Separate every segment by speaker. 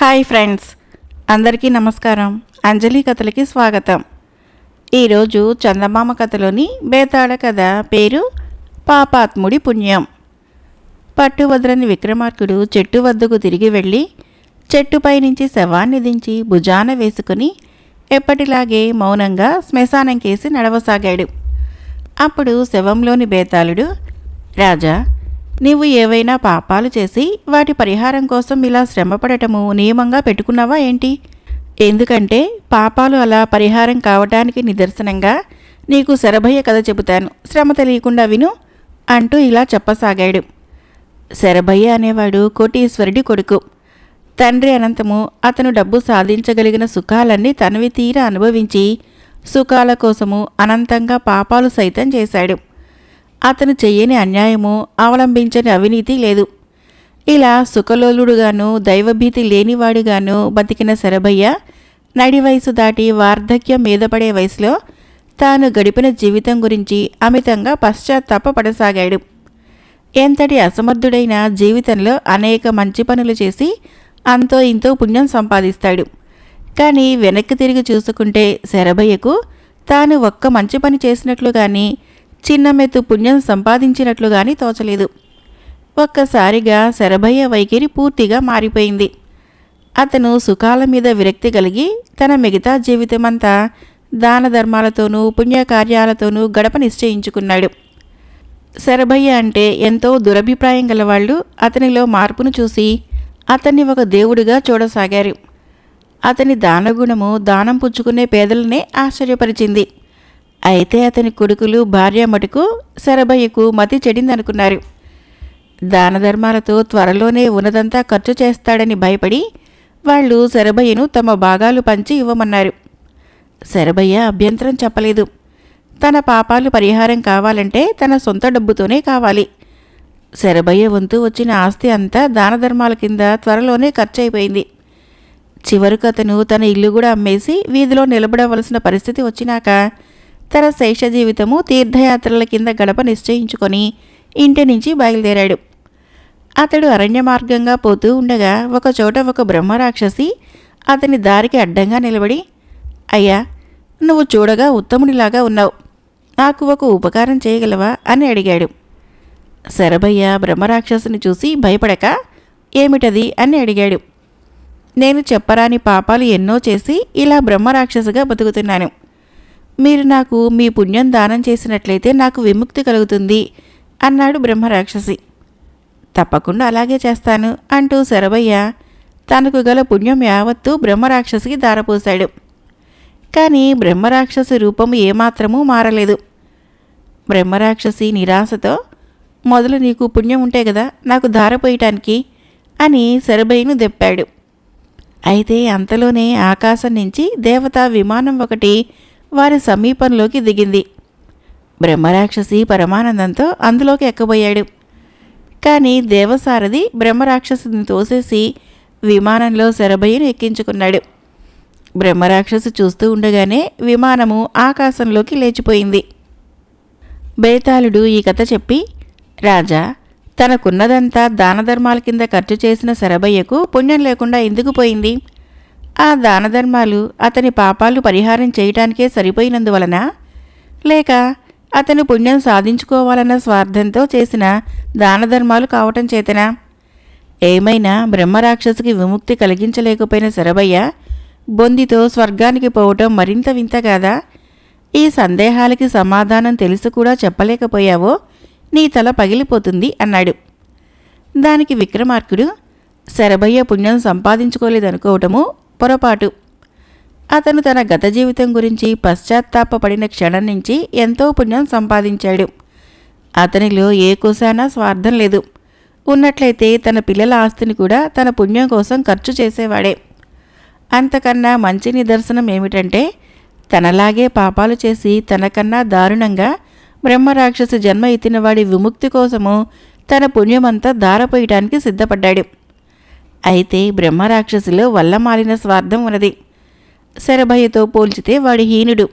Speaker 1: Hi friends. అందరికీ నమస్కారం. అంజలి కథలకి స్వాగతం. ఈరోజు చందమామ కథలోని బేతాళ కథ పేరు పాపాత్ముడి పుణ్యం. పట్టు వదలని విక్రమార్కుడు చెట్టు వద్దకు తిరిగి వెళ్ళి చెట్టుపై నుంచి శవాన్ని దించి భుజాన వేసుకుని ఎప్పటిలాగే మౌనంగా శ్మశానం కేసి నడవసాగాడు. అప్పుడు శవంలోని బేతాళుడు రాజా నీవు ఏవైనా పాపాలు చేసి వాటి పరిహారం కోసం ఇలా శ్రమపడటము నియమంగా పెట్టుకున్నావా ఏంటి? ఎందుకంటే పాపాలు అలా పరిహారం కావటానికి నిదర్శనంగా నీకు శరభయ్య కథ చెబుతాను. శ్రమ తెలియకుండా విను అంటూ ఇలా చెప్పసాగాడు. శరభయ్య అనేవాడు కోటీశ్వరుడి కొడుకు. తండ్రి అనంతము అతను డబ్బు సాధించగలిగిన సుఖాలన్నీ తనవి తీర అనుభవించి సుఖాల కోసము అనంతంగా పాపాలు సైతం చేశాడు. అతను చెయ్యని అన్యాయము అవలంబించని అవినీతి లేదు. ఇలా సుఖలోలుడుగాను దైవభీతి లేనివాడుగాను బతికిన శరభయ్య నడి వయసు దాటి వార్ధక్యం మీద పడే వయసులో తాను గడిపిన జీవితం గురించి అమితంగా పశ్చాత్తాపపడసాగాడు ఎంతటి అసమర్థుడైన జీవితంలో అనేక మంచి పనులు చేసి అంతో ఇంతో పుణ్యం సంపాదిస్తాడు. కానీ వెనక్కి తిరిగి చూసుకుంటే శరభయ్యకు తాను ఒక్క మంచి పని చేసినట్లు కానీ చిన్నమెత్తు పుణ్యం సంపాదించినట్లుగాని తోచలేదు. ఒక్కసారిగా శరభయ్య వైఖరి పూర్తిగా మారిపోయింది. అతను సుఖాల మీద విరక్తి కలిగి తన మిగతా జీవితమంతా దాన ధర్మాలతోనూ పుణ్యకార్యాలతోనూ గడప నిశ్చయించుకున్నాడు. శరభయ్య అంటే ఎంతో దురభిప్రాయం గలవాళ్ళు అతనిలో మార్పును చూసి అతన్ని ఒక దేవుడిగా చూడసాగారు. అతని దానగుణము దానం పుచ్చుకునే పేదలనే ఆశ్చర్యపరిచింది. అయితే అతని కొడుకులు భార్య మటుకు శరభయ్యకు మతి చెడిందనుకున్నారు. దాన ధర్మాలతో త్వరలోనే ఉన్నదంతా ఖర్చు చేస్తాడని భయపడి వాళ్ళు శరభయ్యను తమ భాగాలు పంచి ఇవ్వమన్నారు. శరభయ్య అభ్యంతరం చెప్పలేదు. తన పాపాలు పరిహారం కావాలంటే తన సొంత డబ్బుతోనే కావాలి. శరభయ్య వంతు వచ్చిన ఆస్తి అంతా దాన ధర్మాల కింద త్వరలోనే ఖర్చు అయిపోయింది చివరకు అతను తన ఇల్లు కూడా అమ్మేసి వీధిలో నిలబడవలసిన పరిస్థితి వచ్చినాక తన శేష జీవితము తీర్థయాత్రల కింద గడప నిశ్చయించుకొని ఇంటి నుంచి బయలుదేరాడు. అతడు అరణ్య మార్గంగా పోతూ ఉండగా ఒకచోట ఒక బ్రహ్మరాక్షసి అతని దారికి అడ్డంగా నిలబడి అయ్యా నువ్వు చూడగా ఉత్తమునిలాగా ఉన్నావు. నాకు ఒక ఉపకారం చేయగలవా? అని అడిగాడు. శరభయ్య బ్రహ్మరాక్షసుని చూసి భయపడక ఏమిటది? అని అడిగాడు. నేను చెప్పరాని పాపాలు ఎన్నో చేసి ఇలా బ్రహ్మరాక్షసుగా బతుకుతున్నాను. మీరు నాకు మీ పుణ్యం దానం చేసినట్లయితే నాకు విముక్తి కలుగుతుంది అన్నాడు బ్రహ్మరాక్షసి. తప్పకుండా అలాగే చేస్తాను అంటూ శరభయ్య తనకు గల పుణ్యం యావత్తూ బ్రహ్మరాక్షసికి దారపోశాడు. కానీ బ్రహ్మరాక్షసి రూపం ఏమాత్రమూ మారలేదు. బ్రహ్మరాక్షసి నిరాశతో మొదలు నీకు పుణ్యం ఉంటే కదా నాకు దారపోయటానికి అని శరభయ్యను దెప్పాడు. అయితే అంతలోనే ఆకాశం నుంచి దేవతా విమానం ఒకటి వారి సమీపంలోకి దిగింది. బ్రహ్మరాక్షసి పరమానందంతో అందులోకి ఎక్కబోయాడు. కానీ దేవసారథి బ్రహ్మరాక్షసుని తోసేసి విమానంలో శరభయ్యను ఎక్కించుకున్నాడు. బ్రహ్మరాక్షసు చూస్తూ ఉండగానే విమానము ఆకాశంలోకి లేచిపోయింది. బేతాళుడు ఈ కథ చెప్పి రాజా తనకున్నదంతా దానధర్మాల కింద ఖర్చు చేసిన శరభయ్యకు పుణ్యం లేకుండా ఎందుకు పోయింది? ఆ దానధర్మాలు అతని పాపాలు పరిహారం చేయటానికే సరిపోయినందువలన? లేక అతను పుణ్యం సాధించుకోవాలన్న స్వార్థంతో చేసిన దానధర్మాలు కావటం చేతనా? ఏమైనా బ్రహ్మరాక్షసుకి విముక్తి కలిగించలేకపోయిన శరభయ్య బొందితో స్వర్గానికి పోవటం మరింత వింత కాదా? ఈ సందేహాలకి సమాధానం తెలిసి కూడా చెప్పలేకపోయావో నీ తల పగిలిపోతుంది అన్నాడు. దానికి విక్రమార్కుడు శరభయ్య పుణ్యం సంపాదించుకోలేదనుకోవటము పొరపాటు. అతను తన గత జీవితం గురించి పశ్చాత్తాపపడిన క్షణం నుంచి ఎంతో పుణ్యం సంపాదించాడు. అతనిలో ఏ కోసానా స్వార్థం లేదు. ఉన్నట్లయితే తన పిల్లల ఆస్తిని కూడా తన పుణ్యం కోసం ఖర్చు చేసేవాడే. అంతకన్నా మంచి నిదర్శనం ఏమిటంటే తనలాగే పాపాలు చేసి తనకన్నా దారుణంగా బ్రహ్మరాక్షసు జన్మ ఎత్తినవాడి విముక్తి కోసము తన పుణ్యమంతా దారపోయటానికి సిద్ధపడ్డాడు. అయితే బ్రహ్మరాక్షసులో వల్లమాలిన స్వార్థం ఉన్నది. శరభయ్యతో పోల్చితే వాడి హీనుడు.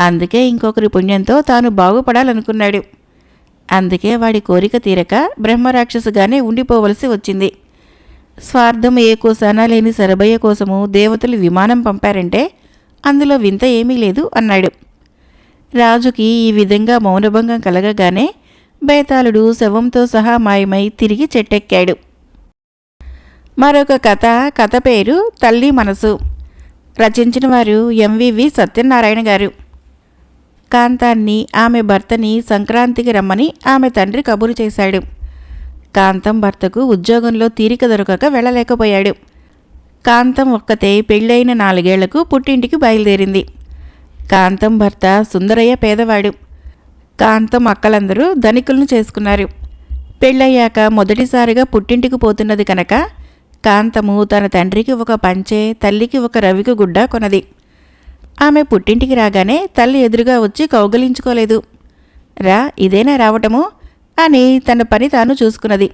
Speaker 1: అందుకే ఇంకొకరి పుణ్యంతో తాను బాగుపడాలనుకున్నాడు. అందుకే వాడి కోరిక తీరక బ్రహ్మరాక్షసుగానే ఉండిపోవలసి వచ్చింది. స్వార్థం ఏ కోసానా లేని శరభయ్య కోసము దేవతలు విమానం పంపారంటే అందులో వింత ఏమీ లేదు అన్నాడు. రాజుకి ఈ విధంగా మౌనభంగం కలగగానే బేతాళుడు శవంతో సహా మాయమై తిరిగి చెట్టెక్కాడు. మరొక కథ కథ పేరు తల్లి మనసు. రచించిన వారు ఎంవివి సత్యనారాయణ గారు. కాంతాన్ని ఆమె భర్తని సంక్రాంతికి రమ్మని ఆమె తండ్రి కబురు చేశాడు. కాంతం భర్తకు ఉద్యోగంలో తీరిక దొరకక వెళ్ళలేకపోయాడు. కాంతం ఒక్కతే పెళ్ళైన నాలుగేళ్ళకు పుట్టింటికి బయలుదేరింది. కాంతం భర్త సుందరయ్య పేదవాడు. కాంతం అక్కలందరూ ధనికులను చేసుకున్నారు. పెళ్ళయ్యాక మొదటిసారిగా పుట్టింటికి పోతున్నది కనుక కాంతము తన తండ్రికి ఒక పంచె తల్లికి ఒక రవికి గుడ్డ కొనది. ఆమె పుట్టింటికి రాగానే తల్లి ఎదురుగా వచ్చి కౌగలించుకోలేదు. రా ఇదేనా రావటము? అని తన పని తాను చూసుకున్నది.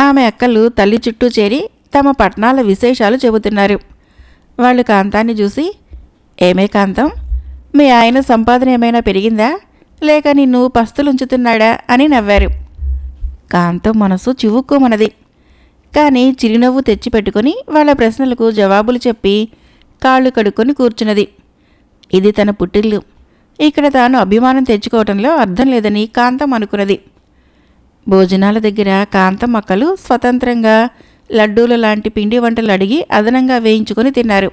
Speaker 1: ఆమె అక్కలు తల్లి చుట్టూ చేరి తమ పట్టణాల విశేషాలు చెబుతున్నారు. వాళ్ళు కాంతాన్ని చూసి ఏమే కాంతం? మీ ఆయన సంపాదన ఏమైనా పెరిగిందా? లేక నిన్ను పస్తులుంచుతున్నాడా? అని నవ్వారు. కాంతం మనసు చివుక్కోమనది కానీ చిరునవ్వు తెచ్చిపెట్టుకుని వాళ్ళ ప్రశ్నలకు జవాబులు చెప్పి కాళ్ళు కడుక్కొని కూర్చున్నది. ఇది తన పుట్టిల్లు. ఇక్కడ తాను అభిమానం తెచ్చుకోవటంలో అర్థం లేదని కాంతం అనుకున్నది. భోజనాల దగ్గర కాంతం అక్కలు స్వతంత్రంగా లడ్డూల లాంటి పిండి వంటలు అడిగి అదనంగా వేయించుకొని తిన్నారు.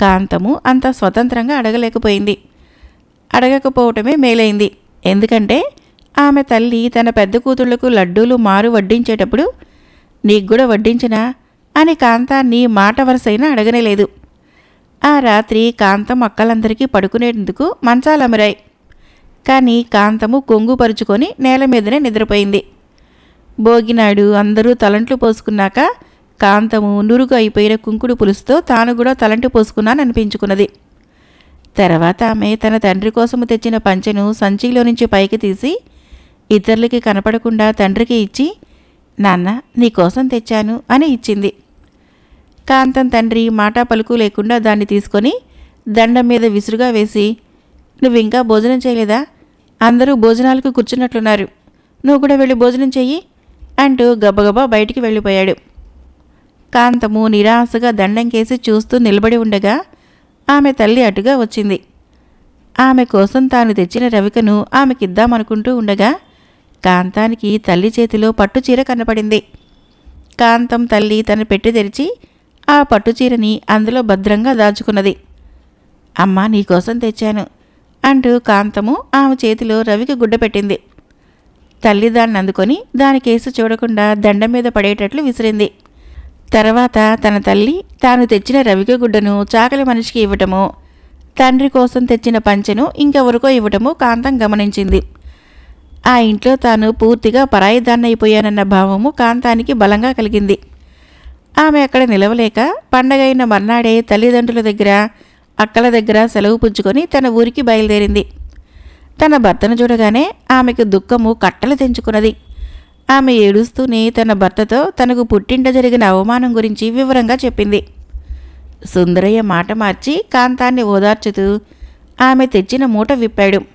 Speaker 1: కాంతము అంత స్వతంత్రంగా అడగలేకపోయింది. అడగకపోవటమే మేలైంది. ఎందుకంటే ఆమె తల్లి తన పెద్ద కూతుళ్ళకు లడ్డూలు మారు వడ్డించేటప్పుడు నీకు కూడా వడ్డించినా? అని కాంతాన్ని మాట వరసైనా అడగనేలేదు ఆ రాత్రి కాంతం అక్కలందరికీ పడుకునేందుకు మంచాలమరాయి కానీ కాంతము కొంగు పరుచుకొని నేల మీదనే నిద్రపోయింది. భోగినాడు అందరూ తలంట్లు పోసుకున్నాక కాంతము నురుగు అయిపోయిన కుంకుడు పులుసుతో తాను కూడా తలంటి పోసుకున్నాననిపించుకున్నది. తర్వాత ఆమె తన తండ్రి కోసము తెచ్చిన పంచెను సంచిలో నుంచి పైకి తీసి ఇతరులకి కనపడకుండా తండ్రికి ఇచ్చి నాన్న నీకోసం తెచ్చాను అని ఇచ్చింది. కాంతం తండ్రి మాట పలుకు లేకుండా దాన్ని తీసుకొని దండం మీద విసురుగా వేసి నువ్వు ఇంకా భోజనం చేయలేదా? అందరూ భోజనాలకు కూర్చున్నట్లున్నారు. నువ్వు కూడా వెళ్ళి భోజనం చెయ్యి అంటూ గబగబా బయటికి వెళ్ళిపోయాడు. కాంతము నిరాశగా దండం కేసి చూస్తూ నిలబడి ఉండగా ఆమె తల్లి అటుగా వచ్చింది. ఆమె కోసం తాను తెచ్చిన రవికను ఆమెకిద్దామనుకుంటూ ఉండగా కాంతానికి తల్లి చేతిలో పట్టుచీర కనపడింది. కాంతం తల్లి తన పెట్టి తెరిచి ఆ పట్టుచీరని అందులో భద్రంగా దాచుకున్నది. అమ్మ నీకోసం తెచ్చాను అంటూ కాంతము ఆమె చేతిలో రవికి గుడ్డ పెట్టింది. తల్లి దాన్ని అందుకొని దాని కేసు చూడకుండా దండం మీద పడేటట్లు విసిరింది. తర్వాత తన తల్లి తాను తెచ్చిన రవిక గుడ్డను చాకలి మనిషికి ఇవ్వటము తండ్రి కోసం తెచ్చిన పంచెను ఇంకెవరికో ఇవ్వటము కాంతం గమనించింది. ఆ ఇంట్లో తాను పూర్తిగా పరాయిదాన్నైపోయానన్న భావము కాంతానికి బలంగా కలిగింది. ఆమె అక్కడ నిలవలేక పండగైన మర్నాడే తల్లిదండ్రుల దగ్గర అక్కల దగ్గర సెలవు పుచ్చుకొని తన ఊరికి బయలుదేరింది. తన భర్తను చూడగానే ఆమెకు దుఃఖము కట్టలు తెంచుకున్నది. ఆమె ఏడుస్తూనే తన భర్తతో తనకు పుట్టింట జరిగిన అవమానం గురించి వివరంగా చెప్పింది. సుందరయ్య మాట మార్చి కాంతాన్ని ఓదార్చుతూ ఆమె తెచ్చిన మూట విప్పాడు.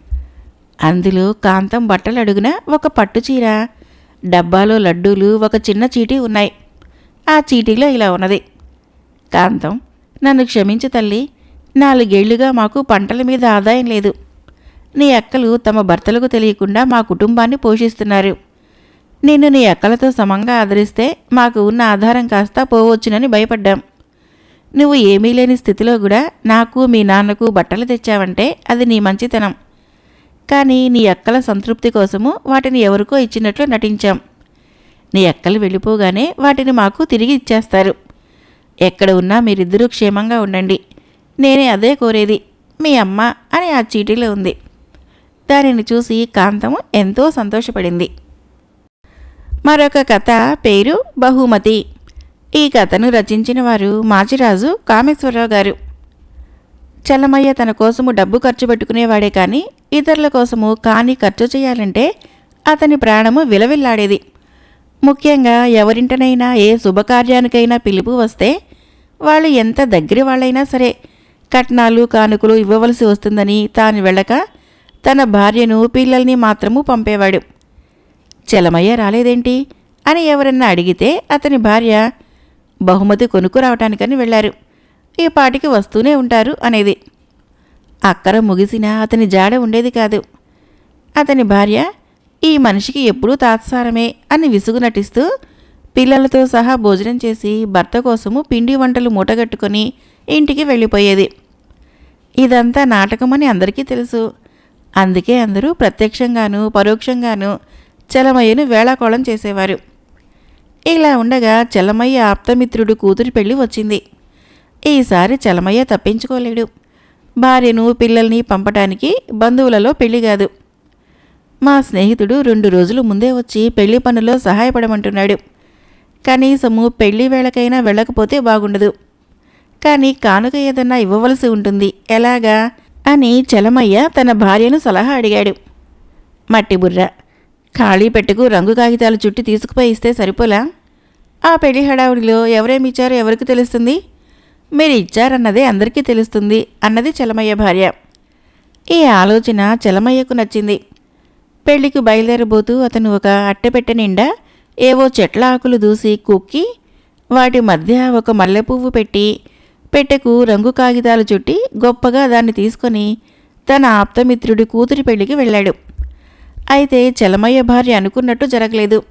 Speaker 1: అందులో కాంతం బట్టలు అడుగున ఒక పట్టుచీర డబ్బాలో లడ్డూలు ఒక చిన్న చీటీ ఉన్నాయి. ఆ చీటీలో ఇలా ఉన్నది. కాంతం నన్ను క్షమించు తల్లి నాలుగేళ్ళుగా మాకు పంటల మీద ఆదాయం లేదు. నీ అక్కలు తమ భర్తలకు తెలియకుండా మా కుటుంబాన్ని పోషిస్తున్నారు. నిన్ను నీ అక్కలతో సమంగా ఆదరిస్తే మాకు ఉన్న ఆధారం కాస్త పోవచ్చునని భయపడ్డాం. నువ్వు ఏమీ లేని స్థితిలో కూడా నాకు మీ నాన్నకు బట్టలు తెచ్చావంటే అది నీ మంచితనం. కానీ నీ అక్కల సంతృప్తి కోసము వాటిని ఎవరికో ఇచ్చినట్లు నటించాం. నీ అక్కలు వెళ్ళిపోగానే వాటిని మాకు తిరిగి ఇచ్చేస్తారు. ఎక్కడ ఉన్నా మీరిద్దరూ క్షేమంగా ఉండండి. నేనే అదే కోరేది. మీ అమ్మ అని ఆ చీటీలో ఉంది. దానిని చూసి కాంతము ఎంతో సంతోషపడింది. మరొక కథ పేరు బహుమతి. ఈ కథను రచించిన వారు మాచిరాజు కామేశ్వరరావు గారు. చల్లమయ్య తన కోసము డబ్బు ఖర్చు పెట్టుకునేవాడే కానీ ఇతరుల కోసము కాని ఖర్చు చేయాలంటే అతని ప్రాణము విలవిల్లాడేది. ముఖ్యంగా ఎవరింటనైనా ఏ శుభకార్యానికైనా పిలుపు వస్తే వాళ్ళు ఎంత దగ్గర వాళ్ళైనా సరే కట్నాలు కానుకలు ఇవ్వవలసి వస్తుందని తాను వెళ్ళక తన భార్యను పిల్లల్ని మాత్రము పంపేవాడు. చలమయ్య రాలేదేంటి? అని ఎవరన్నా అడిగితే అతని భార్య బహుమతి కొనుక్కు రావటానికని వెళ్ళారు. ఈ పాటికి వస్తూనే ఉంటారు అనేది. అక్కర ముగిసినా అతని జాడ ఉండేది కాదు. అతని భార్య ఈ మనిషికి ఎప్పుడూ తాత్సారమే అని విసుగు నటిస్తూ పిల్లలతో సహా భోజనం చేసి భర్త కోసము పిండి వంటలు మూటగట్టుకొని ఇంటికి వెళ్ళిపోయేది. ఇదంతా నాటకమని అందరికీ తెలుసు. అందుకే అందరూ ప్రత్యక్షంగాను పరోక్షంగాను చలమయ్యను వేళాకోళం చేసేవారు. ఇలా ఉండగా చలమయ్య ఆప్తమిత్రుడు కూతురి పెళ్ళి వచ్చింది. ఈసారి చలమయ్య తప్పించుకోలేడు. భార్యను పిల్లల్ని పంపటానికి బంధువులలో పెళ్ళి కాదు. మా స్నేహితుడు రెండు రోజులు ముందే వచ్చి పెళ్ళి పనుల్లో సహాయపడమంటున్నాడు. కనీసము పెళ్ళి వేళకైనా వెళ్ళకపోతే బాగుండదు. కానీ కానుక ఏదన్నా ఇవ్వవలసి ఉంటుంది. ఎలాగా? అని చలమయ్య తన భార్యను సలహా అడిగాడు. మట్టి బుర్ర. ఖాళీ పెట్టుకు రంగు కాగితాలు చుట్టి తీసుకుపోయి ఇస్తే సరిపోలా? ఆ పెళ్ళి హడావుడిలో ఎవరేమిచ్చారో ఎవరికి తెలుస్తుంది? మీరు ఇచ్చారన్నదే అందరికీ తెలుస్తుంది అన్నది చలమయ్య భార్య. ఈ ఆలోచన చలమయ్యకు నచ్చింది. పెళ్ళికి బయలుదేరబోతూ అతను ఒక అట్టెపెట్టె నిండా ఏవో చెట్ల ఆకులు దూసి కుక్కి వాటి మధ్య ఒక మల్లెపువ్వు పెట్టి పెట్టెకు రంగు కాగితాలు చుట్టి గొప్పగా దాన్ని తీసుకొని తన ఆప్తమిత్రుడి కూతురి పెళ్ళికి వెళ్ళాడు. అయితే చలమయ్య భార్య అనుకున్నట్టు జరగలేదు.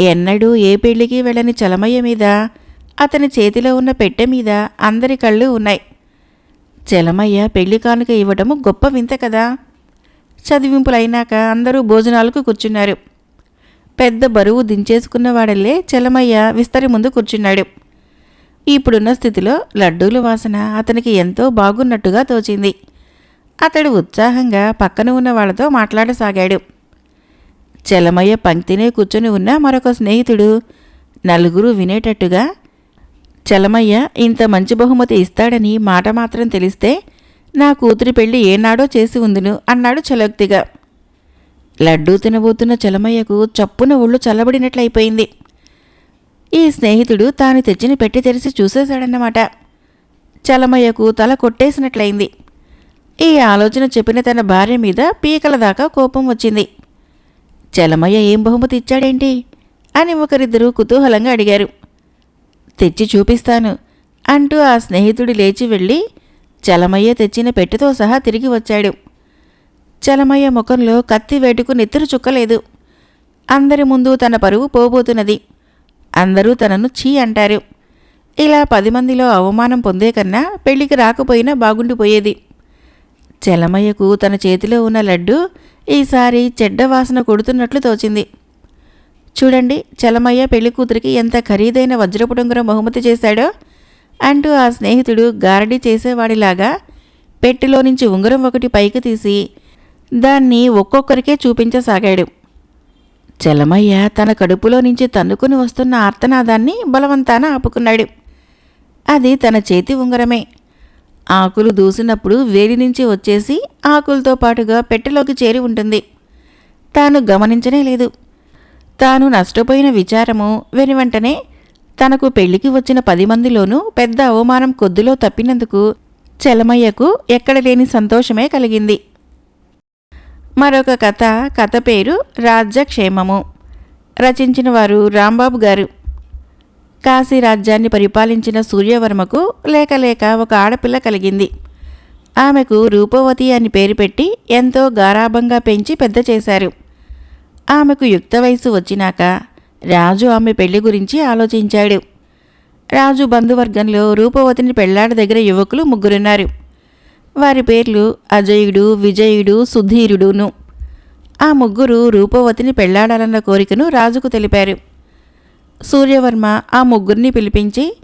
Speaker 1: ఎన్నడూ ఏ పెళ్ళికి వెళ్ళని చలమయ్య మీద అతని చేతిలో ఉన్న పెట్టె మీద అందరి కళ్ళు ఉన్నాయి. చలమయ్య పెళ్ళి కానుక ఇవ్వడము గొప్ప వింత కదా. చదివింపులైనాక అందరూ భోజనాలకు కూర్చున్నారు. పెద్ద బరువు దించేసుకున్న వాడల్లే చలమయ్య విస్తరి ముందు కూర్చున్నాడు. ఇప్పుడున్న స్థితిలో లడ్డూల వాసన అతనికి ఎంతో బాగున్నట్టుగా తోచింది. అతడు ఉత్సాహంగా పక్కన ఉన్న వాళ్ళతో మాట్లాడసాగాడు. చలమయ్య పంక్తినే కూర్చొని ఉన్న మరొక స్నేహితుడు నలుగురు వినేటట్టుగా చలమయ్య ఇంత మంచి బహుమతి ఇస్తాడని మాట మాత్రం తెలిస్తే నా కూతురి పెళ్ళి ఏనాడో చేసి ఉందిను అన్నాడు చలోక్తిగా. లడ్డూ తినబోతున్న చలమయ్యకు చప్పున ఒళ్ళు చల్లబడినట్లయిపోయింది. ఈ స్నేహితుడు తాను తెచ్చిన పెట్టి తెరిచి చూసేశాడన్నమాట. చలమయ్యకు తల కొట్టేసినట్లయింది. ఈ ఆలోచన చెప్పిన తన భార్య మీద పీకల దాకా కోపం వచ్చింది. చలమయ్య ఏం బహుమతి ఇచ్చాడేంటి? అని ఒకరిద్దరూ కుతూహలంగా అడిగారు. తెచ్చి చూపిస్తాను అంటూ ఆ స్నేహితుడు లేచి వెళ్ళి చలమయ్య తెచ్చిన పెట్టెతో సహా తిరిగి వచ్చాడు. చలమయ్య ముఖంలో కత్తి వేటుకు నెత్తురు చుక్కలేదు. అందరి ముందు తన పరువు పోబోతున్నది. అందరూ తనను చీ అంటారు. ఇలా పది మందిలో అవమానం పొందే కన్నా పెళ్ళికి రాకపోయినా బాగుండిపోయేది. చలమయ్యకు తన చేతిలో ఉన్న లడ్డు ఈసారి చెడ్డ వాసన కొడుతున్నట్లు తోచింది. చూడండి చలమయ్య పెళ్ళి కూతురికి ఎంత ఖరీదైన వజ్రపు డొంగరం బహుమతి చేశాడో. అంటూ ఆ స్నేహితుడు గారడీ చేసేవాడిలాగా పెట్టెలో నుంచి ఉంగరం ఒకటి పైకి తీసి దాన్ని ఒక్కొక్కరికే చూపించసాగాడు. చలమయ్య తన కడుపులో నుంచి తన్నుకుని వస్తున్న ఆర్తనాదాన్ని బలవంతాన ఆపుకున్నాడు. అది తన చేతి ఉంగరమే. ఆకులు దూసినప్పుడు వేడి నుంచి వచ్చేసి ఆకులతో పాటుగా పెట్టెలోకి చేరి ఉంటుంది. తాను గమనించనే లేదు. తాను నష్టపోయిన విచారము వెనువెంటనే తనకు పెళ్ళికి వచ్చిన పది మందిలోనూ పెద్ద అవమానం కొద్దిలో తప్పినందుకు చలమయ్యకు ఎక్కడ లేని సంతోషమే కలిగింది. మరొక కథ కథ పేరు రాజ్యక్షేమము. రచించిన వారు రాంబాబు గారు. కాశీ రాజ్యాన్ని పరిపాలించిన సూర్యవర్మకు లేక లేక ఒక ఆడపిల్ల కలిగింది. ఆమెకు రూపవతి అని పేరు పెట్టి ఎంతో గారాభంగా పెంచి పెద్ద చేశారు. ఆమెకు యుక్త వయసు వచ్చినాక రాజు ఆమె పెళ్ళి గురించి ఆలోచించాడు. రాజు బంధువర్గంలో రూపవతిని పెళ్ళాడ దగ్గర యువకులు ముగ్గురున్నారు. వారి పేర్లు అజయుడు విజయుడు సుధీరుడును. ఆ ముగ్గురు రూపవతిని పెళ్ళాడాలన్న కోరికను రాజుకు తెలిపారు. సూర్యవర్మ ఆ ముగ్గురిని పిలిపించి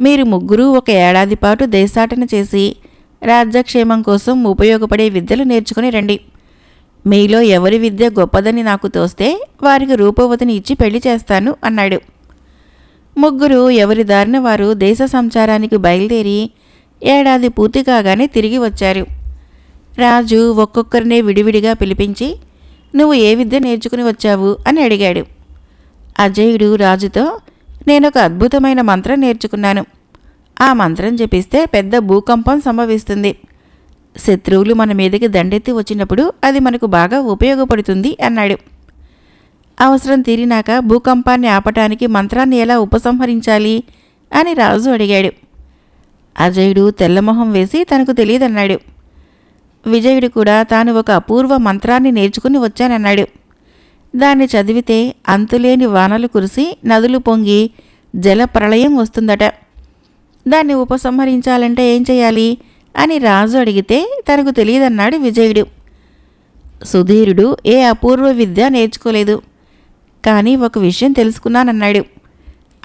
Speaker 1: మీరు ముగ్గురు ఒక ఏడాది పాటు దేశాటన చేసి రాజ్యక్షేమం కోసం ఉపయోగపడే విద్యలు నేర్చుకుని రండి. మీలో ఎవరి విద్య గొప్పదని నాకు తోస్తే వారికి రూపవతిని ఇచ్చి పెళ్ళి చేస్తాను అన్నాడు. ముగ్గురు ఎవరి దారిన వారు దేశ సంచారానికి బయలుదేరి ఏడాది పూర్తి కాగానే తిరిగి వచ్చారు. రాజు ఒక్కొక్కరినే విడివిడిగా పిలిపించి నువ్వు ఏ విద్య నేర్చుకుని వచ్చావు? అని అడిగాడు. అజయుడు రాజుతో నేనొక అద్భుతమైన మంత్రం నేర్చుకున్నాను. ఆ మంత్రం జపిస్తే పెద్ద భూకంపం సంభవిస్తుంది. శత్రువులు మన మీదకి దండెత్తి వచ్చినప్పుడు అది మనకు బాగా ఉపయోగపడుతుంది అన్నాడు. అవసరం తీరినాక భూకంపాన్ని ఆపటానికి మంత్రాన్ని ఎలా ఉపసంహరించాలి? అని రాజు అడిగాడు. అజయుడు తెల్లమొహం వేసి తనకు తెలియదన్నాడు. విజయుడు కూడా తాను ఒక అపూర్వ మంత్రాన్ని నేర్చుకుని వచ్చానన్నాడు. దాన్ని చదివితే అంతులేని వానలు కురిసి నదులు పొంగి జల ప్రళయం వస్తుందట. దాన్ని ఉపసంహరించాలంటే ఏం చేయాలి? అని రాజు అడిగితే తనకు తెలియదన్నాడు విజయుడు. సుధీరుడు ఏ అపూర్వ విద్య నేర్చుకోలేదు. కానీ ఒక విషయం తెలుసుకున్నానన్నాడు.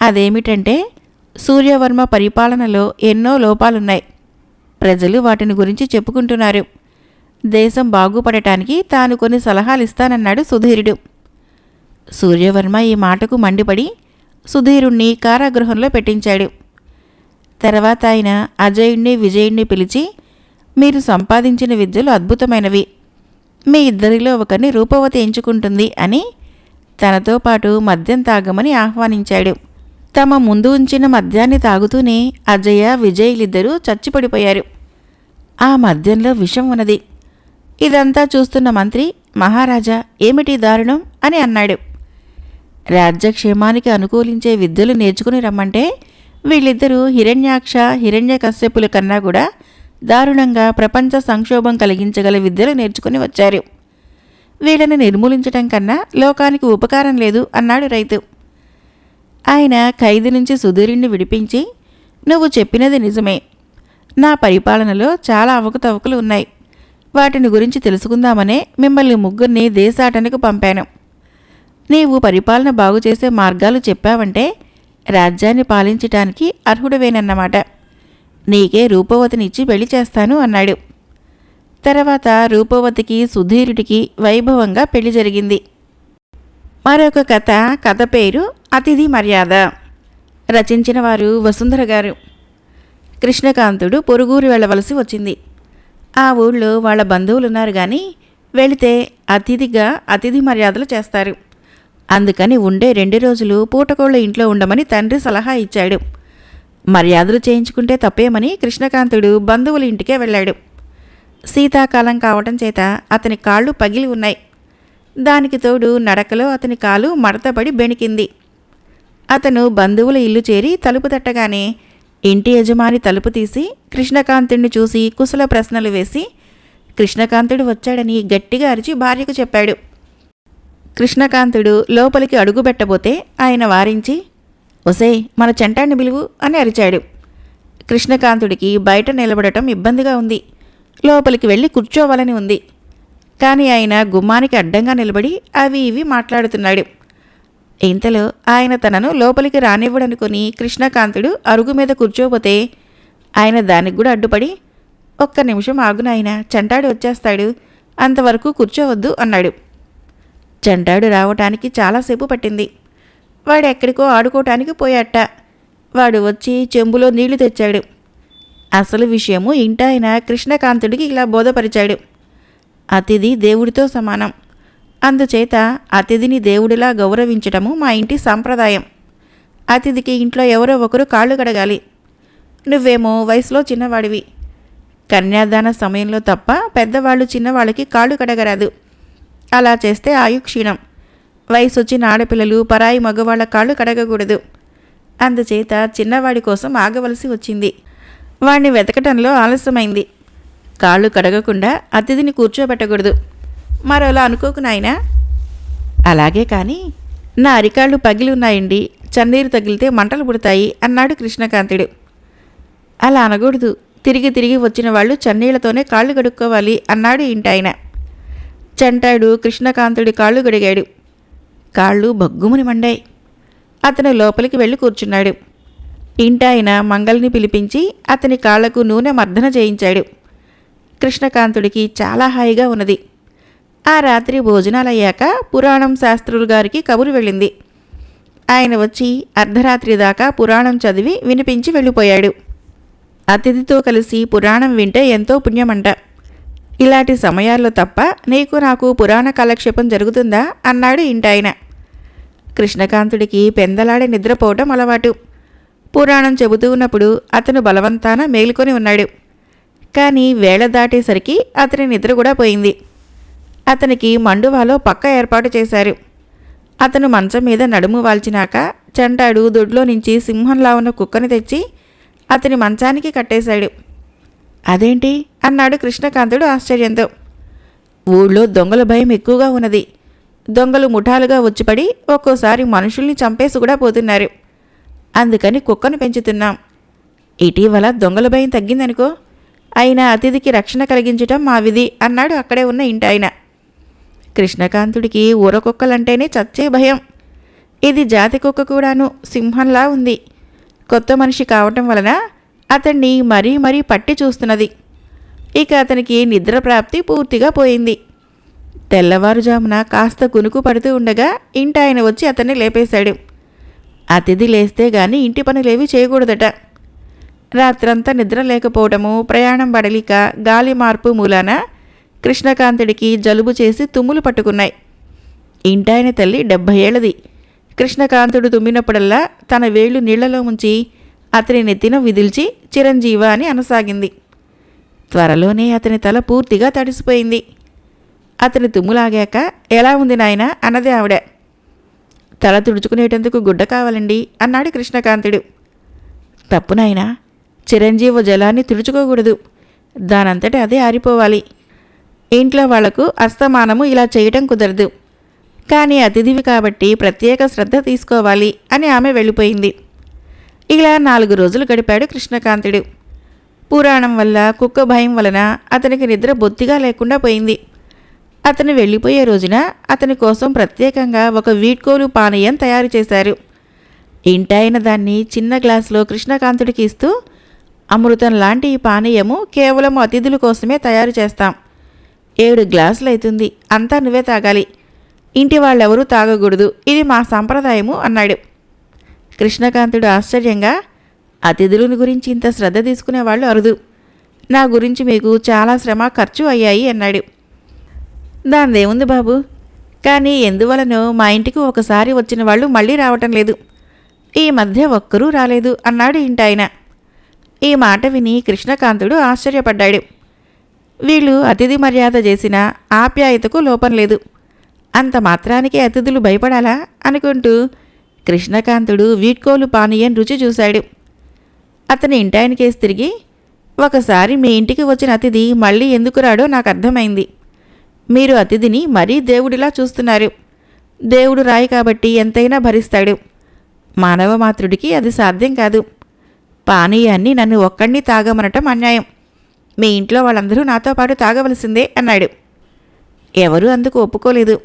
Speaker 1: అదేమిటంటే సూర్యవర్మ పరిపాలనలో ఎన్నో లోపాలున్నాయి. ప్రజలు వాటిని గురించి చెప్పుకుంటున్నారు. దేశం బాగుపడటానికి తాను కొన్ని సలహాలు ఇస్తానన్నాడు సుధీరుడు. సూర్యవర్మ ఈ మాటకు మండిపడి సుధీరుణ్ణి కారాగృహంలో పెట్టించాడు. తర్వాత ఆయన అజయుణ్ణి విజయుణ్ణి పిలిచి మీరు సంపాదించిన విద్యలు అద్భుతమైనవి. మీ ఇద్దరిలో ఒకరిని రూపవతి ఎంచుకుంటుంది అని తనతో పాటు మద్యం తాగమని ఆహ్వానించాడు. తమ ముందు ఉంచిన మద్యాన్ని తాగుతూనే అజయ విజయులిద్దరూ చచ్చిపడిపోయారు. ఆ మద్యంలో విషం ఉన్నది. ఇదంతా చూస్తున్న మంత్రి మహారాజా ఏమిటి దారుణం? అని అన్నాడు. రాజ్యక్షేమానికి అనుకూలించే విద్యలు నేర్చుకుని రమ్మంటే వీళ్ళిద్దరూ హిరణ్యాక్ష హిరణ్యకశ్యపుల కన్నా కూడా దారుణంగా ప్రపంచ సంక్షోభం కలిగించగల విద్యలు నేర్చుకుని వచ్చారు. వీళ్ళని నిర్మూలించటం కన్నా లోకానికి ఉపకారం లేదు అన్నాడు రైతు. ఆయన ఖైదు నుంచి సుధీరుణ్ణి విడిపించి నువ్వు చెప్పినది నిజమే. నా పరిపాలనలో చాలా అవకతవకలు ఉన్నాయి. వాటిని గురించి తెలుసుకుందామనే మిమ్మల్ని ముగ్గురిని దేశాటనకు పంపాను. నీవు పరిపాలన బాగు చేసే మార్గాలు చెప్పావంటే రాజ్యాన్ని పాలించటానికి అర్హుడవేనన్నమాట. నీకే రూపవతినిచ్చి పెళ్ళి చేస్తాను అన్నాడు. తర్వాత రూపవతికి సుధీరుడికి వైభవంగా పెళ్ళి జరిగింది. మరొక కథ కథ పేరు అతిథి మర్యాద. రచించిన వారు వసుంధర గారు. కృష్ణకాంతుడు పొరుగురు వెళ్ళవలసి వచ్చింది. ఆ ఊళ్ళో వాళ్ళ బంధువులు ఉన్నారు కానీ వెళితే అతిథిగా అతిథి మర్యాదలు చేస్తారు. అందుకని ఉండే రెండు రోజులు పూటకోళ్ళ ఇంట్లో ఉండమని తండ్రి సలహా ఇచ్చాడు. మర్యాదలు చేయించుకుంటే తప్పేమని కృష్ణకాంతుడు బంధువుల ఇంటికే వెళ్ళాడు. శీతాకాలం కావటం చేత అతని కాళ్ళు పగిలి ఉన్నాయి. దానికి తోడు నడకలో అతని కాలు మడతపడి బెణికింది. అతను బంధువుల ఇల్లు చేరి తలుపు తట్టగానే ఇంటి యజమాని తలుపు తీసి కృష్ణకాంతుడిని చూసి కుశల ప్రశ్నలు వేసి కృష్ణకాంతుడు వచ్చాడని గట్టిగా అరిచి భార్యకు చెప్పాడు. కృష్ణకాంతుడు లోపలికి అడుగుబెట్టబోతే ఆయన వారించి ఒసే మన చెంటాన్ని పిలువు అని అరిచాడు. కృష్ణకాంతుడికి బయట నిలబడటం ఇబ్బందిగా ఉంది. లోపలికి వెళ్ళి కూర్చోవాలని ఉంది. కానీ ఆయన గుమ్మానికి అడ్డంగా నిలబడి అవి ఇవి మాట్లాడుతున్నాడు. ఇంతలో ఆయన తనను లోపలికి రానివ్వడనుకొని కృష్ణకాంతుడు అరుగు మీద కూర్చోపోతే ఆయన దానికి కూడా అడ్డుపడి ఒక్క నిమిషం ఆగునాయన చంటాడు వచ్చేస్తాడు అంతవరకు కూర్చోవద్దు అన్నాడు. చంటాడు రావటానికి చాలాసేపు పట్టింది. వాడు ఎక్కడికో ఆడుకోవటానికి పోయాట. వాడు వచ్చి చెంబులో నీళ్ళు తెచ్చాడు. అసలు విషయము ఇంటాయన కృష్ణకాంతుడికి ఇలా బోధపరిచాడు. అతిథి దేవుడితో సమానం. అందుచేత అతిథిని దేవుడిలా గౌరవించటము మా ఇంటి సాంప్రదాయం. అతిథికి ఇంట్లో ఎవరో ఒకరు కాళ్ళు కడగాలి. నువ్వేమో వయసులో చిన్నవాడివి. కన్యాదాన సమయంలో తప్ప పెద్దవాళ్ళు చిన్నవాళ్ళకి కాళ్ళు కడగరాదు. అలా చేస్తే ఆయు క్షీణం. వయసు వచ్చిన ఆడపిల్లలు పరాయి మగవాళ్ళ కాళ్ళు కడగకూడదు. అందుచేత చిన్నవాడి కోసం ఆగవలసి వచ్చింది. వాణ్ణి వెతకటంలో ఆలస్యమైంది. కాళ్ళు కడగకుండా అతిథిని కూర్చోబెట్టకూడదు. మరోలా అనుకోకు నాయనా. అలాగే కానీ నా అరికాళ్ళు పగిలి ఉన్నాయండి చన్నీరు తగిలితే మంటలు పుడతాయి అన్నాడు కృష్ణకాంతుడు. అలా అనకూడదు. తిరిగి తిరిగి వచ్చిన వాళ్ళు చన్నీళ్ళతోనే కాళ్ళు కడుక్కోవాలి అన్నాడు ఇంటాయన. చంటాడు కృష్ణకాంతుడి కాళ్ళు గడిగాడు. కాళ్ళు బగ్గుముని మండాయి. అతను లోపలికి వెళ్ళి కూర్చున్నాడు. ఇంటాయన మంగల్ని పిలిపించి అతని కాళ్ళకు నూనె మర్దన చేయించాడు. కృష్ణకాంతుడికి చాలా హాయిగా ఉన్నది. ఆ రాత్రి భోజనాలయ్యాక పురాణం శాస్త్రులు గారికి కబురు వెళ్ళింది. ఆయన వచ్చి అర్ధరాత్రి దాకా పురాణం చదివి వినిపించి వెళ్ళిపోయాడు. అతిథితో కలిసి పురాణం వింటే ఎంతో పుణ్యమంట. ఇలాంటి సమయాల్లో తప్ప నీకు నాకు పురాణ కాలక్షేపం జరుగుతుందా? అన్నాడు ఇంటాయన. కృష్ణకాంతుడికి పెందలాడే నిద్రపోవటం అలవాటు. పురాణం చెబుతూ ఉన్నప్పుడు అతను బలవంతాన మేలుకొని ఉన్నాడు. కానీ వేళ దాటేసరికి అతని నిద్ర కూడా పోయింది. అతనికి మండువాలో పక్క ఏర్పాటు చేశారు. అతను మంచం మీద నడుము వాల్చినాక చెంటాడు దొడ్లో నుంచి సింహంలా ఉన్న కుక్కని తెచ్చి అతని మంచానికి కట్టేశాడు. అదేంటి? అన్నాడు కృష్ణకాంతుడు ఆశ్చర్యంతో. ఊళ్ళో దొంగల భయం ఎక్కువగా ఉన్నది. దొంగలు ముఠాలుగా వచ్చిపడి ఒక్కోసారి మనుషుల్ని చంపేసి కూడా పోతున్నారు. అందుకని కుక్కను పెంచుతున్నాం. ఇటీవల దొంగల భయం తగ్గిందనుకో. అయినా అతిథికి రక్షణ కలిగించటం మా విధి అన్నాడు అక్కడే ఉన్న ఇంటాయన కృష్ణకాంతుడికి ఊరకుక్కలంటేనే చచ్చే భయం. ఇది జాతి కుక్క కూడాను సింహంలా ఉంది. కొత్త మనిషి కావటం వలన అతన్ని మరీ మరీ పట్టి చూస్తున్నది. ఇక అతనికి నిద్ర ప్రాప్తి పూర్తిగా పోయింది. తెల్లవారుజామున కాస్త కునుకు పడుతూ ఉండగా ఇంటాయన వచ్చి అతన్ని లేపేశాడు. అతిథి లేస్తే గాని ఇంటి పనులేవి చేయకూడదట. రాత్రంతా నిద్ర లేకపోవడము ప్రయాణం బడలిక గాలి మార్పు మూలాన కృష్ణకాంతుడికి జలుబు చేసి తుమ్ములు పట్టుకున్నాయి. ఇంటాయన తల్లి డెబ్భై ఏళ్ళది. కృష్ణకాంతుడు తుమ్మినప్పుడల్లా తన వేళ్ళు నీళ్ళలో ముంచి అతని నెత్తిన విదిల్చి చిరంజీవ అని అనసాగింది. త్వరలోనే అతని తల పూర్తిగా తడిసిపోయింది. అతని తుమ్ములాగాక ఎలా ఉంది నాయన? అన్నది ఆవిడ. తల తుడుచుకునేటందుకు గుడ్డ కావాలండి అన్నాడు కృష్ణకాంతుడు. తప్పు నాయన చిరంజీవ జలాన్ని తుడుచుకోకూడదు. దానంతటి అదే ఆరిపోవాలి. ఇంట్లో వాళ్ళకు అస్తమానము ఇలా చేయటం కుదరదు. కానీ అతిథివి కాబట్టి ప్రత్యేక శ్రద్ధ తీసుకోవాలి అని ఆమె వెళ్ళిపోయింది. ఇలా నాలుగు రోజులు గడిపాడు కృష్ణకాంతుడు. పురాణం వల్ల కుక్క భయం వలన అతనికి నిద్ర బొత్తిగా లేకుండా పోయింది. అతను వెళ్ళిపోయే రోజున అతని కోసం ప్రత్యేకంగా ఒక వీడ్కోలు పానీయం తయారు చేశారు. ఇంటైన దాన్ని చిన్న గ్లాసులో కృష్ణకాంతుడికి ఇస్తూ అమృతం లాంటి ఈ పానీయము కేవలం అతిథుల కోసమే తయారు చేస్తాం. ఏడు గ్లాసులు అవుతుంది అంతా నువ్వే తాగాలి. ఇంటి వాళ్ళెవరూ తాగకూడదు ఇది మా సంప్రదాయము అన్నాడు. కృష్ణకాంతుడు ఆశ్చర్యంగా అతిథులను గురించి ఇంత శ్రద్ధ తీసుకునేవాళ్ళు అరుదు. నా గురించి మీకు చాలా శ్రమ ఖర్చు అయ్యాయి అన్నాడు. దానిదేముంది బాబు? కానీ ఎందువలనో మా ఇంటికి ఒకసారి వచ్చిన వాళ్ళు మళ్ళీ రావటం లేదు. ఈ మధ్య ఒక్కరూ రాలేదు అన్నాడు ఇంటాయన. ఈ మాట విని కృష్ణకాంతుడు ఆశ్చర్యపడ్డాడు. వీళ్ళు అతిథి మర్యాద చేసిన ఆప్యాయతకు లోపం లేదు. అంత మాత్రానికి అతిథులు భయపడాలా? అనుకుంటూ కృష్ణకాంతుడు వీడ్కోలు పానీయం రుచి చూశాడు. అతని ఇంటాయనకేసి తిరిగి ఒకసారి మీ ఇంటికి వచ్చిన అతిథి మళ్ళీ ఎందుకు రాడో నాకు అర్థమైంది. మీరు అతిథిని మరీ దేవుడిలా చూస్తున్నారు. దేవుడు రాయి కాబట్టి ఎంతైనా భరిస్తాడు. మానవ మాతృడికి అది సాధ్యం కాదు. పానీయాన్ని నన్ను ఒక్కడిని తాగమనటం అన్యాయం. మీ ఇంట్లో వాళ్ళందరూ నాతో పాటు తాగవలసిందే అన్నాడు. ఎవరూ అందుకు ఒప్పుకోలేదు.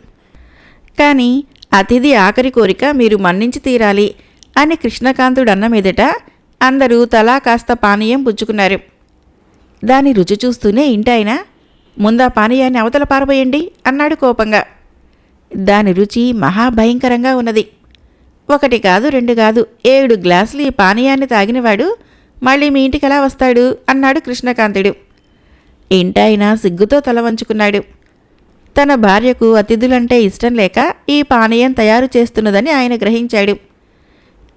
Speaker 1: కానీ అతిథి ఆఖరి కోరిక మీరు మన్నించి తీరాలి అని కృష్ణకాంతుడు అన్న మీదట అందరూ తలా కాస్త పానీయం పుచ్చుకున్నారు. దాని రుచి చూస్తూనే ఇంటాయన ముందా పానీయాన్ని అవతల పారబోయండి అన్నాడు కోపంగా. దాని రుచి మహాభయంకరంగా ఉన్నది. ఒకటి కాదు రెండు కాదు ఏడు గ్లాసులు ఈ పానీయాన్ని తాగినవాడు మళ్ళీ మీ ఇంటికి ఎలా వస్తాడు? అన్నాడు కృష్ణకాంతుడు. ఇంటాయన సిగ్గుతో తల వంచుకున్నాడు. తన భార్యకు అతిథులంటే ఇష్టం లేక ఈ పానీయం తయారు చేస్తున్నదని ఆయన గ్రహించాడు.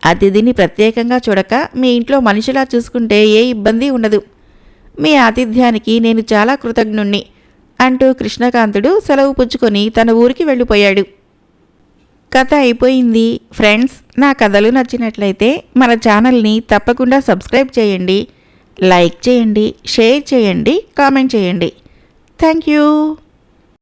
Speaker 1: అతిథిని ప్రత్యేకంగా చూడక మీ ఇంట్లో మనిషిలా చూసుకుంటే ఏ ఇబ్బంది ఉండదు. మీ ఆతిథ్యానికి నేను చాలా కృతజ్ఞుణ్ణి అంటూ కృష్ణకాంతుడు సెలవు పుచ్చుకొని తన ఊరికి వెళ్ళిపోయాడు. కథ అయిపోయింది. ఫ్రెండ్స్ నా కథలు నచ్చినట్లయితే మన ఛానల్ని తప్పకుండా సబ్స్క్రైబ్ చేయండి. లైక్ చేయండి షేర్ చేయండి కామెంట్ చేయండి. Thank you.